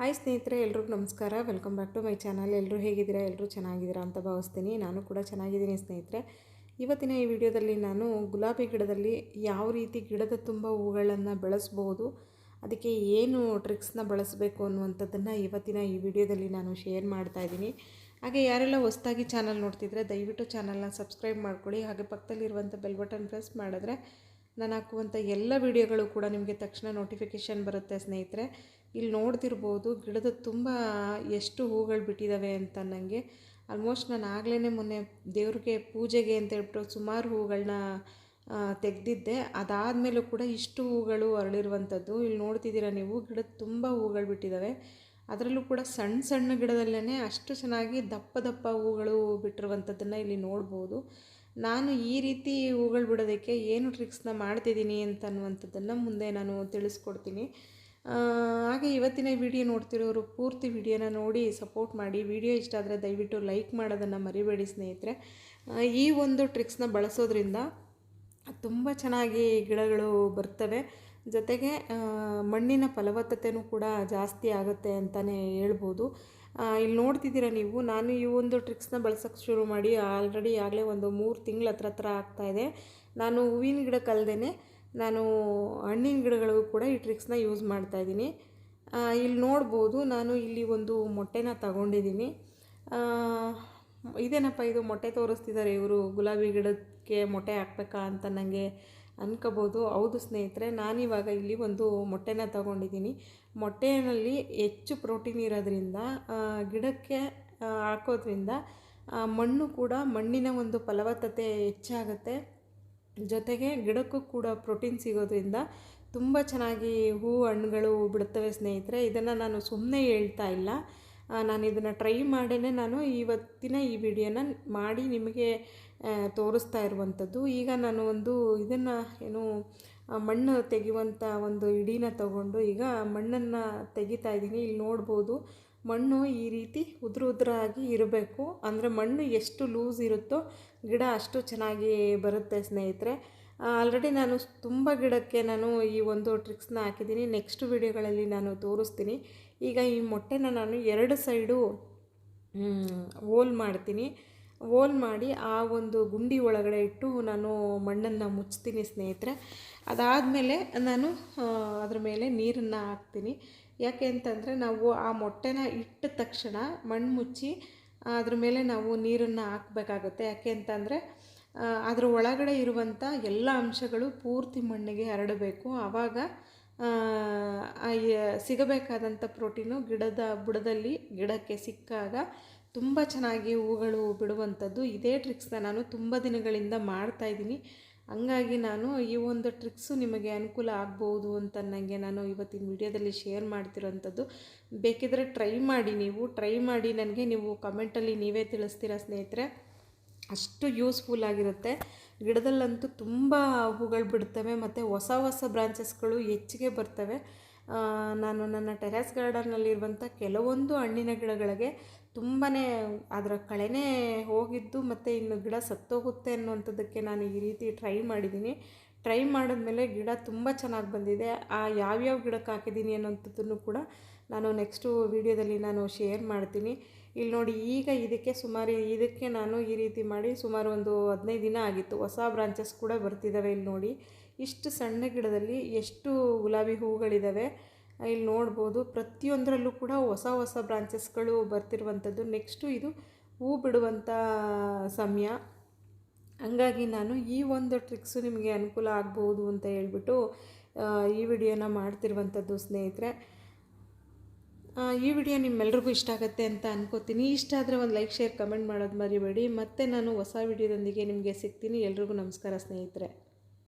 Hi ಸ್ನೇಹಿತರೆ, ಎಲ್ರಿಗೂ ನಮಸ್ಕಾರ. Welcome back to my channel ಎಲ್ಲರೂ ಹೇಗಿದ್ದೀರಾ? ಎಲ್ಲರೂ ಚೆನ್ನಾಗಿದ್ದೀರಾ ಅಂತ ಭಾವಿಸ್ತೀನಿ. ನಾನು ಕೂಡ ಚೆನ್ನಾಗಿದ್ದೀನಿ ಸ್ನೇಹಿತರೆ. ಇವತ್ತಿನ ಈ ವಿಡಿಯೋದಲ್ಲಿ ನಾನು ಗುಲಾಬಿ ಗಿಡದಲ್ಲಿ ಯಾವ ರೀತಿ ಗಿಡದ ತುಂಬ ಹೂಗಳನ್ನು ಬೆಳೆಸ್ಬೋದು, ಅದಕ್ಕೆ ಏನು ಟ್ರಿಕ್ಸ್ನ ಬಳಸಬೇಕು ಅನ್ನುವಂಥದ್ದನ್ನು ಇವತ್ತಿನ ಈ ವಿಡಿಯೋದಲ್ಲಿ ನಾನು ಶೇರ್ ಮಾಡ್ತಾ ಇದ್ದೀನಿ. ಹಾಗೆ ಯಾರೆಲ್ಲ ಹೊಸ್ದಾಗಿ ಚಾನಲ್ ನೋಡ್ತಿದ್ರೆ ದಯವಿಟ್ಟು ಚಾನಲ್ನ ಸಬ್ಸ್ಕ್ರೈಬ್ ಮಾಡ್ಕೊಳ್ಳಿ. ಹಾಗೆ ಪಕ್ಕದಲ್ಲಿರುವಂಥ ಬೆಲ್ ಬಟನ್ ಪ್ರೆಸ್ ಮಾಡಿದ್ರೆ ನಾನು ಹಾಕುವಂಥ ಎಲ್ಲ ವಿಡಿಯೋಗಳು ಕೂಡ ನಿಮಗೆ ತಕ್ಷಣ ನೋಟಿಫಿಕೇಷನ್ ಬರುತ್ತೆ ಸ್ನೇಹಿತರೆ. ಇಲ್ಲಿ ನೋಡ್ತಿರ್ಬೋದು ಗಿಡದ ತುಂಬ ಎಷ್ಟು ಹೂಗಳು ಬಿಟ್ಟಿದ್ದಾವೆ ಅಂತ ನನಗೆ ಆಲ್ಮೋಸ್ಟ್ ನಾನು ಆಗಲೇ ಮೊನ್ನೆ ದೇವ್ರಿಗೆ ಪೂಜೆಗೆ ಅಂತ ಹೇಳ್ಬಿಟ್ಟು ಸುಮಾರು ಹೂಗಳನ್ನ ತೆಗೆದಿದ್ದೆ. ಅದಾದಮೇಲೂ ಕೂಡ ಇಷ್ಟು ಹೂಗಳು ಅರಳಿರುವಂಥದ್ದು. ಇಲ್ಲಿ ನೋಡ್ತಿದ್ದೀರಾ ನೀವು, ಗಿಡದ ತುಂಬ ಹೂಗಳು ಬಿಟ್ಟಿದ್ದಾವೆ. ಅದರಲ್ಲೂ ಕೂಡ ಸಣ್ಣ ಸಣ್ಣ ಗಿಡದಲ್ಲೇ ಅಷ್ಟು ಚೆನ್ನಾಗಿ ದಪ್ಪ ದಪ್ಪ ಹೂಗಳು ಬಿಟ್ಟಿರುವಂಥದ್ದನ್ನು ಇಲ್ಲಿ ನೋಡ್ಬೋದು. ನಾನು ಈ ರೀತಿ ಹೂಗಳು ಬಿಡೋದಕ್ಕೆ ಏನು ಟ್ರಿಕ್ಸ್ನ ಮಾಡ್ತಿದ್ದೀನಿ ಅಂತ ಅನ್ನುವಂಥದ್ದನ್ನು ಮುಂದೆ ನಾನು ತಿಳಿಸ್ಕೊಡ್ತೀನಿ. ಹಾಗೆ ಇವತ್ತಿನ ವಿಡಿಯೋ ನೋಡ್ತಿರೋರು ಪೂರ್ತಿ ವಿಡಿಯೋನ ನೋಡಿ ಸಪೋರ್ಟ್ ಮಾಡಿ. ವಿಡಿಯೋ ಇಷ್ಟ ಆದರೆ ದಯವಿಟ್ಟು ಲೈಕ್ ಮಾಡೋದನ್ನು ಮರಿಬೇಡಿ ಸ್ನೇಹಿತರೆ. ಈ ಒಂದು ಟ್ರಿಕ್ಸ್ನ ಬಳಸೋದ್ರಿಂದ ತುಂಬ ಚೆನ್ನಾಗಿ ಗಿಡಗಳು ಬರ್ತವೆ. ಜೊತೆಗೆ ಮಣ್ಣಿನ ಫಲವತ್ತತೆಯೂ ಕೂಡ ಜಾಸ್ತಿ ಆಗುತ್ತೆ ಅಂತಲೇ ಹೇಳ್ಬೋದು. ಇಲ್ಲಿ ನೋಡ್ತಿದ್ದೀರ ನೀವು, ನಾನು ಈ ಒಂದು ಟ್ರಿಕ್ಸ್ನ ಬಳಸೋಕ್ಕೆ ಶುರು ಮಾಡಿ ಆಲ್ರೆಡಿ ಆಗಲೇ ಒಂದು ಮೂರು ತಿಂಗಳ ಹತ್ರ ಹತ್ರ ಆಗ್ತಾಯಿದೆ ನಾನು ಹೂವಿನ ಗಿಡಕ್ಕಲ್ದೇ ನಾನು ಹಣ್ಣಿನ ಗಿಡಗಳಿಗೂ ಕೂಡ ಈ ಟ್ರಿಕ್ಸ್ನ ಯೂಸ್ ಮಾಡ್ತಾಯಿದ್ದೀನಿ ಇಲ್ಲಿ ನೋಡ್ಬೋದು, ನಾನು ಇಲ್ಲಿ ಒಂದು ಮೊಟ್ಟೆನ ತಗೊಂಡಿದ್ದೀನಿ. ಇದೇನಪ್ಪ ಇದು ಮೊಟ್ಟೆ ತೋರಿಸ್ತಿದ್ದಾರೆ ಇವರು, ಗುಲಾಬಿ ಗಿಡಕ್ಕೆ ಮೊಟ್ಟೆ ಹಾಕ್ಬೇಕಾ ಅಂತ ನನಗೆ ಅನ್ಕೋಬೋದು. ಹೌದು ಸ್ನೇಹಿತರೆ, ನಾನಿವಾಗ ಇಲ್ಲಿ ಒಂದು ಮೊಟ್ಟೆನ ತಗೊಂಡಿದ್ದೀನಿ. ಮೊಟ್ಟೆಯಲ್ಲಿ ಹೆಚ್ಚು ಪ್ರೋಟೀನ್ ಇರೋದ್ರಿಂದ ಗಿಡಕ್ಕೆ ಹಾಕೋದ್ರಿಂದ ಮಣ್ಣು ಕೂಡ ಮಣ್ಣಿನ ಒಂದು ಫಲವತ್ತತೆ ಹೆಚ್ಚಾಗುತ್ತೆ. ಜೊತೆಗೆ ಗಿಡಕ್ಕೂ ಕೂಡ ಪ್ರೋಟೀನ್ ಸಿಗೋದ್ರಿಂದ ತುಂಬ ಚೆನ್ನಾಗಿ ಹೂ ಹಣ್ಣುಗಳು ಬಿಡುತ್ತವೆ ಸ್ನೇಹಿತರೆ. ಇದನ್ನು ನಾನು ಸುಮ್ಮನೆ ಹೇಳ್ತಾ ಇಲ್ಲ. ನಾನು ಇದನ್ನು ಟ್ರೈ ಮಾಡೇ ನಾನು ಇವತ್ತಿನ ಈ ವಿಡಿಯೋನ ಮಾಡಿ ನಿಮಗೆ ತೋರಿಸ್ತಾ ಇರುವಂಥದ್ದು. ಈಗ ನಾನು ಒಂದು ಇದನ್ನು, ಏನು ಮಣ್ಣು ತೆಗೆಯುವಂಥ ಒಂದು ಇಡೀನ ತಗೊಂಡು ಈಗ ಮಣ್ಣನ್ನು ತೆಗಿತಾ ಇದ್ದೀನಿ. ಇಲ್ಲಿ ನೋಡ್ಬೋದು, ಮಣ್ಣು ಈ ರೀತಿ ಉದುರು ಉದ್ರಾಗಿ ಇರಬೇಕು. ಅಂದರೆ ಮಣ್ಣು ಎಷ್ಟು ಲೂಸ್ ಇರುತ್ತೋ ಗಿಡ ಅಷ್ಟು ಚೆನ್ನಾಗಿ ಬರುತ್ತೆ ಸ್ನೇಹಿತರೆ. ಆಲ್ರೆಡಿ ನಾನು ತುಂಬ ಗಿಡಕ್ಕೆ ನಾನು ಈ ಒಂದು ಟ್ರಿಕ್ಸ್ನ ಹಾಕಿದ್ದೀನಿ. ನೆಕ್ಸ್ಟ್ ವಿಡಿಯೋಗಳಲ್ಲಿ ನಾನು ತೋರಿಸ್ತೀನಿ. ಈಗ ಈ ಮೊಟ್ಟೆನ ನಾನು ಎರಡು ಸೈಡು ಹೋಲ್ ಮಾಡ್ತೀನಿ. ಹೋಲ್ ಮಾಡಿ ಆ ಒಂದು ಗುಂಡಿ ಒಳಗಡೆ ಇಟ್ಟು ನಾನು ಮಣ್ಣನ್ನು ಮುಚ್ತೀನಿ ಸ್ನೇಹಿತರೆ. ಅದಾದಮೇಲೆ ನಾನು ಅದ್ರ ಮೇಲೆ ನೀರನ್ನು ಹಾಕ್ತೀನಿ. ಯಾಕೆ ಅಂತಂದರೆ ನಾವು ಆ ಮೊಟ್ಟೆನ ಇಟ್ಟ ತಕ್ಷಣ ಮಣ್ಣು ಮುಚ್ಚಿ ಅದ್ರ ಮೇಲೆ ನಾವು ನೀರನ್ನು ಹಾಕಬೇಕಾಗುತ್ತೆ. ಯಾಕೆ ಅಂತಂದರೆ ಅದರ ಒಳಗಡೆ ಇರುವಂಥ ಎಲ್ಲ ಅಂಶಗಳು ಪೂರ್ತಿ ಮಣ್ಣಿಗೆ ಹರಡಬೇಕು. ಆವಾಗ ಸಿಗಬೇಕಾದಂಥ ಪ್ರೋಟೀನು ಗಿಡದ ಬುಡದಲ್ಲಿ ಗಿಡಕ್ಕೆ ಸಿಕ್ಕಾಗ ತುಂಬ ಚೆನ್ನಾಗಿ ಹೂಗಳು ಬಿಡುವಂಥದ್ದು ಇದೇ ಟ್ರಿಕ್ಸ್ನ ನಾನು ತುಂಬ ದಿನಗಳಿಂದ ಮಾಡ್ತಾಯಿದ್ದೀನಿ ಹಂಗಾಗಿ ನಾನು ಈ ಒಂದು ಟ್ರಿಕ್ಸು ನಿಮಗೆ ಅನುಕೂಲ ಆಗ್ಬೋದು ಅಂತ ನನಗೆ ನಾನು ಇವತ್ತಿನ ವಿಡಿಯೋದಲ್ಲಿ ಶೇರ್ ಮಾಡ್ತಿರೋಂಥದ್ದು. ಬೇಕಿದ್ರೆ ಟ್ರೈ ಮಾಡಿ ನೀವು. ಟ್ರೈ ಮಾಡಿ ನನಗೆ ನೀವು ಕಮೆಂಟಲ್ಲಿ ನೀವೇ ತಿಳಿಸ್ತೀರಾ ಸ್ನೇಹಿತರೆ? ಅಷ್ಟು ಯೂಸ್ಫುಲ್ ಆಗಿರುತ್ತೆ. ಗಿಡದಲ್ಲಂತೂ ತುಂಬ ಹೂಗಳು ಬಿಡ್ತವೆ ಮತ್ತು ಹೊಸ ಹೊಸ ಬ್ರಾಂಚಸ್ಗಳು ಹೆಚ್ಚಿಗೆ ಬರ್ತವೆ. ನಾನು ನನ್ನ ಟೆರೆಸ್ ಗಾರ್ಡನ್ನಲ್ಲಿರುವಂಥ ಕೆಲವೊಂದು ಹಣ್ಣಿನ ಗಿಡಗಳಿಗೆ ತುಂಬಾ ಅದರ ಕಳೆನೇ ಹೋಗಿದ್ದು ಮತ್ತು ಇನ್ನು ಗಿಡ ಸತ್ತೋಗುತ್ತೆ ಅನ್ನುವಂಥದ್ದಕ್ಕೆ ನಾನು ಈ ರೀತಿ ಟ್ರೈ ಮಾಡಿದ್ದೀನಿ. ಟ್ರೈ ಮಾಡಿದ್ಮೇಲೆ ಗಿಡ ತುಂಬ ಚೆನ್ನಾಗಿ ಬಂದಿದೆ. ಆ ಯಾವ್ಯಾವ ಗಿಡಕ್ಕೆ ಹಾಕಿದ್ದೀನಿ ಅನ್ನೋಂಥದ್ದನ್ನು ಕೂಡ ನಾನು ನೆಕ್ಸ್ಟು ವೀಡಿಯೋದಲ್ಲಿ ನಾನು ಶೇರ್ ಮಾಡ್ತೀನಿ. ಇಲ್ಲಿ ನೋಡಿ, ಈಗ ಇದಕ್ಕೆ ಸುಮಾರು ಇದಕ್ಕೆ ನಾನು ಈ ರೀತಿ ಮಾಡಿ ಸುಮಾರು ಒಂದು ಹದಿನೈದು ದಿನ ಆಗಿತ್ತು. ಹೊಸ ಬ್ರಾಂಚಸ್ ಕೂಡ ಬರ್ತಿದ್ದಾವೆ ಇಲ್ಲಿ ನೋಡಿ. ಇಷ್ಟು ಸಣ್ಣ ಗಿಡದಲ್ಲಿ ಎಷ್ಟು ಗುಲಾಬಿ ಹೂಗಳಿದ್ದಾವೆ ಇಲ್ಲಿ ನೋಡ್ಬೋದು. ಪ್ರತಿಯೊಂದರಲ್ಲೂ ಕೂಡ ಹೊಸ ಹೊಸ ಬ್ರಾಂಚಸ್ಗಳು ಬರ್ತಿರುವಂಥದ್ದು. ನೆಕ್ಸ್ಟು ಇದು ಹೂ ಬಿಡುವಂಥ ಸಮಯ. ಹಂಗಾಗಿ ನಾನು ಈ ಒಂದು ಟ್ರಿಕ್ಸು ನಿಮಗೆ ಅನುಕೂಲ ಆಗ್ಬೋದು ಅಂತ ಹೇಳ್ಬಿಟ್ಟು ಈ ವಿಡಿಯೋನ ಮಾಡ್ತಿರುವಂಥದ್ದು ಸ್ನೇಹಿತರೆ. ಈ ವಿಡಿಯೋ ನಿಮ್ಮೆಲ್ರಿಗೂ ಇಷ್ಟ ಆಗುತ್ತೆ ಅಂತ ಅನ್ಕೋತೀನಿ. ಇಷ್ಟ ಆದರೆ ಒಂದು ಲೈಕ್ ಶೇರ್ ಕಮೆಂಟ್ ಮಾಡೋದು ಮರಿಬೇಡಿ. ಮತ್ತೆ ನಾನು ಹೊಸ ವಿಡಿಯೋದೊಂದಿಗೆ ನಿಮಗೆ ಸಿಗ್ತೀನಿ. ಎಲ್ರಿಗೂ ನಮಸ್ಕಾರ ಸ್ನೇಹಿತರೆ.